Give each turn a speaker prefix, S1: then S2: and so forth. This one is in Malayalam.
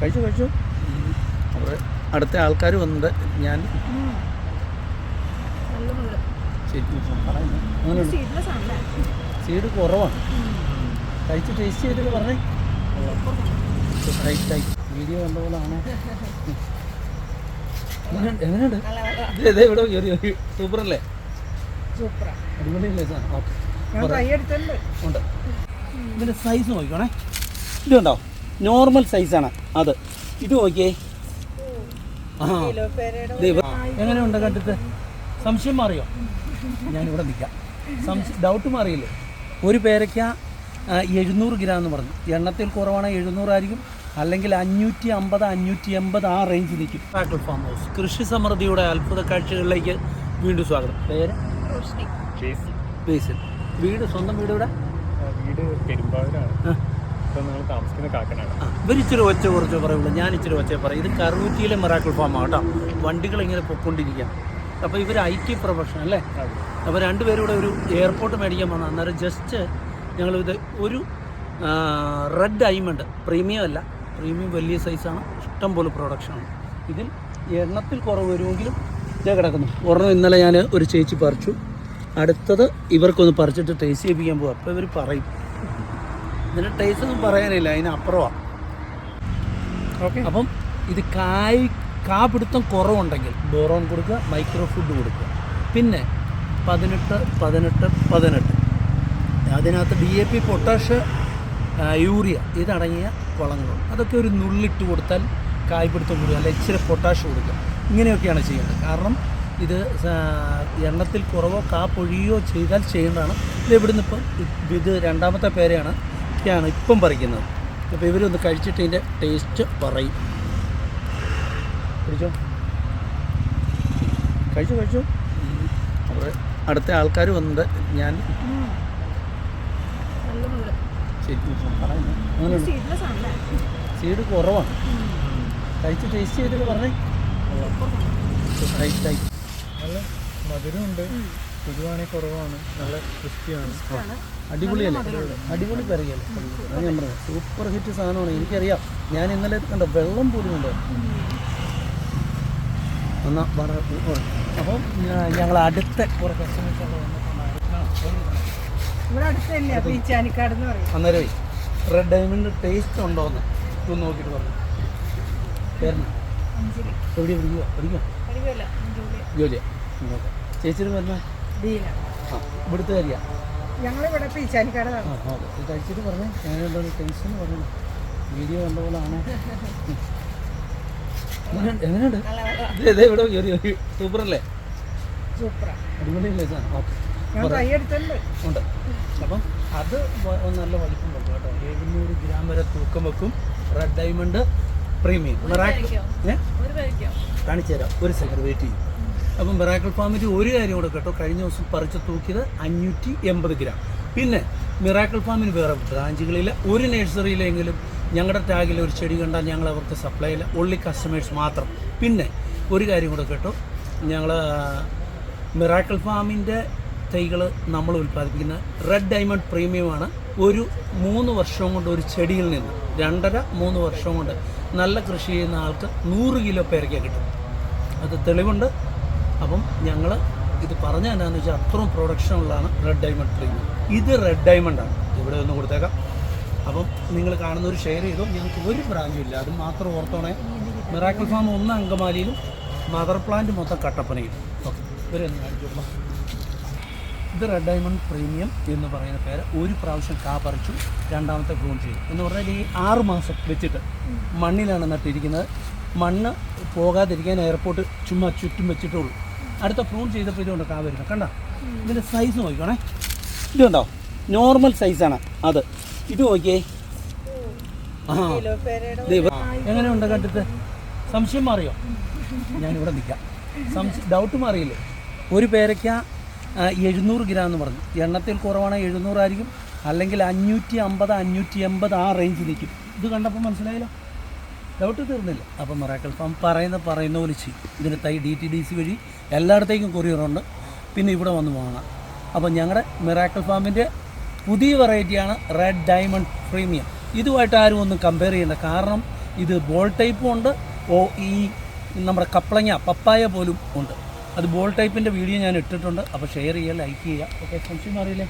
S1: കഴിച്ചു കഴിച്ചു. അവിടെ അടുത്ത ആൾക്കാർ വന്നിട്ട് ഞാൻ സീഡ് കുറവാണ്. കഴിച്ച് ടേസ്റ്റ് ചെയ്തിട്ട് പറഞ്ഞേ? റൈറ്റായി വീഡിയോ കണ്ട പോലെ ആണോ എങ്ങനെയുണ്ട്? ഇത് ഇവിടെ ഒരു സൂപ്പർ അല്ലേ
S2: സൂപ്പറാ.
S1: അടിപൊളിയല്ലേ സാർ ഓക്കെ. ഉണ്ട്. ഇതിന്റെ സൈസ് നോക്കിക്കോണേ. ഇത് കണ്ടോ നോർമൽ സൈസാണ് അത്. ഇത് നോക്കിയേ. ആ. ഇവ- എങ്ങനെയുണ്ട് കണ്ടിട്ട്? സംശയം മാറിയോ? ഞാൻ ഞാനിവിടെ നിൽക്കാം. സംശയം ഡൗട്ട് മാറിയില്ലേ? ഒരു പേരയ്ക്ക എഴുന്നൂറ് ഗ്രാം എന്ന് പറഞ്ഞു. എണ്ണത്തിൽ കുറവാണെങ്കിൽ എഴുന്നൂറായിരിക്കും അല്ലെങ്കിൽ അഞ്ഞൂറ്റി അമ്പത് അഞ്ഞൂറ്റി എൺപത് ആ റേഞ്ചിൽ നിൽക്കും. ഫാം ഹൗസ് കൃഷി സമൃദ്ധിയുടെ അത്ഭുത കാഴ്ചകളിലേക്ക് വീണ്ടും സ്വാഗതം. പേര്? ബേസിൽ വീട് സ്വന്തം വീട് ഇവിടെ
S3: വീട് പെരുമ്പാവൂരാണ്. ഇപ്പം താമസിക്കുന്ന
S1: ഇവരിച്ചിരി ഒച്ച കുറച്ച് പറയുള്ളൂ. ഞാൻ ഇച്ചിരി ഒച്ച പറയും. ഇത് കറൂറ്റിയിലെ മെറാക്കൾ ഫാമാണ് കേട്ടോ. വണ്ടികൾ ഇങ്ങനെ പൊക്കൊണ്ടിരിക്കാം അപ്പോൾ ഇവർ ഐ ടി പ്രൊഫഷൻ അല്ലേ? അപ്പോൾ രണ്ടുപേരും കൂടെ ഒരു എയർപോർട്ട് മേടിക്കാൻ വന്ന അന്നേരം ജസ്റ്റ് ഞങ്ങളിത് ഒരു റെഡ് ഡയമണ്ട് പ്രീമിയം അല്ല. പ്രീമിയം വലിയ സൈസാണ് ഇഷ്ടം പോലെ പ്രൊഡക്ഷനാണ് ഇതിൽ എണ്ണത്തിൽ കുറവ് വരുമെങ്കിലും ഞാൻ കിടക്കുന്നു. ഒരെണ്ണം ഇന്നലെ ഞാൻ ഒരു ചേച്ചി പറിച്ചു. അടുത്തത് ഇവർക്കൊന്ന് പറിച്ചിട്ട് ടേസ്റ്റ് ചെയ്യിപ്പിക്കാൻ പോകും അപ്പോൾ ഇവർ പറയും. ഇതിന്റെ ടേസ്റ്റ് ഒന്നും പറയാനില്ല അതിനപ്പുറമാണ്
S3: ഓക്കെ
S1: അപ്പം ഇത് കായ് കാ പിടുത്തം കുറവുണ്ടെങ്കിൽ ബോറോൺ കൊടുക്കുക മൈക്രോ ഫുഡ് കൊടുക്കുക. പിന്നെ പതിനെട്ട് പതിനെട്ട് പതിനെട്ട്. അതിനകത്ത് D A P potash urea ഇതടങ്ങിയ വളങ്ങളുണ്ട് അതൊക്കെ ഒരു നുള്ളിട്ട് കൊടുത്താൽ കായ്പിടുത്തം കൊടുക്കുക അല്ലെങ്കിൽ ഇച്ചിരി പൊട്ടാഷ് കൊടുക്കുക. ഇങ്ങനെയൊക്കെയാണ് ചെയ്യേണ്ടത്. കാരണം ഇത് എണ്ണത്തിൽ കുറവോ കാ പൊഴിയോ ചെയ്താൽ ചെയ്യേണ്ടതാണ്. ഇത് ഇവിടുന്ന് ഇപ്പം ഇത് ഇത് രണ്ടാമത്തെ പേരെയാണ് ഒക്കെയാണ് ഇപ്പം പറിക്കുന്നത്. അപ്പോൾ ഇവരൊന്ന് കഴിച്ചിട്ട് ഇതിന്റെ ടേസ്റ്റ് പറയും. കഴിച്ചോ കഴിച്ചു കഴിച്ചു? അവിടെ അടുത്ത ആൾക്കാർ വന്നിട്ട് ഞാൻ ശരിക്കും സീഡ് കുറവാണ്. കഴിച്ച് ടേസ്റ്റ് ചെയ്തിട്ട് പറഞ്ഞേ.
S3: നല്ല മധുരമുണ്ട്. പൊതുവാണെങ്കിൽ കുറവാണ്. നല്ല ക്രിസ്പിയാണ്
S1: അടിപൊളിയല്ലേ? അടിപൊളി കറിയല്ലേ അത് ഞാൻ പറഞ്ഞു സൂപ്പർ ഹിറ്റ് സാധനമാണ്. എനിക്കറിയാം. ഞാൻ ഇന്നലെ കണ്ട വെള്ളം പോലും ഉണ്ട്? എന്നാ അപ്പം ഞങ്ങൾ അടുത്ത കുറേ കസ്റ്റമേഴ്സ് അന്നേരമേ റെഡ് ഡയമണ്ട് ടേസ്റ്റ് ഉണ്ടോ എന്ന് ഇതൊന്ന് നോക്കിയിട്ട് പറഞ്ഞു പേരണ എവിടെ പഠിക്കുക പഠിക്കുക ജോലിയാ? ചേച്ചി ചേച്ചിയുടെ പേരണ ഇവിടുത്തെ കാര്യ?
S2: ഞങ്ങളിവിടെ
S1: കഴിച്ചിട്ട് പറഞ്ഞു. ടെൻഷൻ പറഞ്ഞു. വീഡിയോ കണ്ട പോലെ ആണോ എങ്ങനെയുണ്ട്? എങ്ങനെയുണ്ട് ഇത് ഇതേ ഇവിടെ ഒരു സൂപ്പർ അല്ലേ
S2: സൂപ്പറാ.
S1: അടിപൊളിയല്ലേ സാർ?
S2: ഞാൻ കൈ എടുത്തിട്ടുണ്ട്
S1: ഉണ്ട്. അപ്പം അത് നല്ല വലിപ്പം വെക്കും കേട്ടോ. എഴുന്നൂറ് ഗ്രാം വരെ തൂക്കം വെക്കും. റെഡ് ഡയമണ്ട് പ്രീമിയം കാണിച്ചു തരാം ഒരു സെക്കൻഡ് വെയിറ്റ് ചെയ്യും. അപ്പം മിറാക്കിൾ ഫാമിന്റെ ഒരു കാര്യം കൂടെ കേട്ടോ. കഴിഞ്ഞ ദിവസം പറിച്ച് തൂക്കിയത് അഞ്ഞൂറ്റി എൺപത് ഗ്രാം പിന്നെ മിറാക്കിൾ ഫാമിന് വേറെ ബ്രാഞ്ചുകളില്ല. ഒരു നഴ്സറിയിലെങ്കിലും ഞങ്ങളുടെ ടാഗിൽ ഒരു ചെടി കണ്ടാൽ ഞങ്ങൾ അവർക്ക് സപ്ലൈ ഇല്ല ഒള്ളി കസ്റ്റമേഴ്സ് മാത്രം. പിന്നെ ഒരു കാര്യം കൂടെ കേട്ടോ. ഞങ്ങൾ മിറാക്കിൾ ഫാമിന്റെ തൈകൾ നമ്മൾ ഉൽപ്പാദിപ്പിക്കുന്ന റെഡ് ഡയമണ്ട് പ്രീമിയമാണ് ഒരു മൂന്ന് വർഷം കൊണ്ട് ഒരു ചെടിയിൽ നിന്ന് രണ്ടര മൂന്ന് വർഷം കൊണ്ട് നല്ല കൃഷി ചെയ്യുന്ന ആൾക്ക് നൂറ് കിലോ പേരയ്ക്ക കിട്ടും. അത് തെളിവുണ്ട്. അപ്പം ഞങ്ങൾ ഇത് പറഞ്ഞ എന്നാന്ന് വെച്ചാൽ അത്രയും പ്രൊഡക്ഷൻ ഉള്ളതാണ് റെഡ് ഡയമണ്ട് പ്രീമിയം ഇത് റെഡ് ഡയമണ്ട് ആണ്. ഇവിടെ ഒന്ന് കൊടുത്തേക്കാം. അപ്പം നിങ്ങൾ കാണുന്ന ഒരു ഷെയർ ചെയ്തോ. ഞങ്ങൾക്ക് ഒരു ബ്രാഞ്ചും ഇല്ല. അത് മാത്രം ഓർത്തോണേ. മിറാക്കിൾ ഫാം ഒന്ന് അങ്കമാലിയിലും മദർ പ്ലാന്റ് മൊത്തം കട്ടപ്പനയിലും. ഓക്കെ ഇവരെ ഒന്ന് ഇത് റെഡ് ഡയമണ്ട് പ്രീമിയം എന്ന് പറയുന്ന പേര്. ഒരു പ്രാവശ്യം കാ പറിച്ചു രണ്ടാമത്തെ ഗ്രൂൺ ചെയ്തു. എന്ന് പറഞ്ഞാൽ ഈ ആറ് മാസം വെച്ചിട്ട് മണ്ണിലാണ് നട്ടിരിക്കുന്നത്. മണ്ണ് പോകാതിരിക്കാൻ എയർപോർട്ട് ചുമ്മാ ചുറ്റും വെച്ചിട്ടുള്ളൂ അടുത്ത പ്രൂൺ ചെയ്തപ്പോൾ ഇതുകൊണ്ട് കാ വരുന്നത്. കണ്ട? ഇതിന്റെ സൈസ് നോക്കിക്കോണേ. ഇത് കണ്ടോ? നോർമൽ സൈസാണ് അത്. ഇത് നോക്കിയേ. ആ. എങ്ങനെയുണ്ട് കണ്ടിട്ട്? സംശയം മാറിയോ? ഞാനിവിടെ നിൽക്കാം. സംശയം ഡൗട്ട് മാറിയില്ലേ? ഒരു പേരയ്ക്ക എഴുന്നൂറ് ഗ്രാം എന്ന് പറഞ്ഞു. എണ്ണത്തിൽ കുറവാണെങ്കിൽ എഴുന്നൂറായിരിക്കും. അല്ലെങ്കിൽ അഞ്ഞൂറ്റി അമ്പത് അഞ്ഞൂറ്റി എൺപത് ആ റേഞ്ചിൽ നിൽക്കും. ഇത് കണ്ടപ്പോൾ മനസ്സിലായല്ലോ? ഡൗട്ട് തീർന്നില്ല. അപ്പം മറാക്കൽ ഫാം പറയുന്ന പറയുന്ന പോലെ ചെയ്യും ഇതിന് തൈ ഡി ടി ഡി സി വഴി എല്ലായിടത്തേക്കും കൊറിയറുണ്ട് പിന്നെ ഇവിടെ വന്ന് വാങ്ങാം. അപ്പം ഞങ്ങളുടെ മിറാക്കൽ ഫാമിന്റെ പുതിയ വെറൈറ്റിയാണ് റെഡ് ഡയമണ്ട് പ്രീമിയം ഇതുമായിട്ട് ആരും ഒന്നും കമ്പയർ ചെയ്യേണ്ട. കാരണം ഇത് ബോൾ ടൈപ്പും ഉണ്ട്. ഓ ഈ നമ്മുടെ കപ്പളങ്ങ പപ്പായ പോലും ഉണ്ട്. അത് ബോൾ ടൈപ്പിന്റെ വീഡിയോ ഞാൻ ഇട്ടിട്ടുണ്ട്. അപ്പോൾ ഷെയർ ചെയ്യുക ലൈക്ക് ചെയ്യുക ഓക്കെ സംശയം അറിയില്ലേ?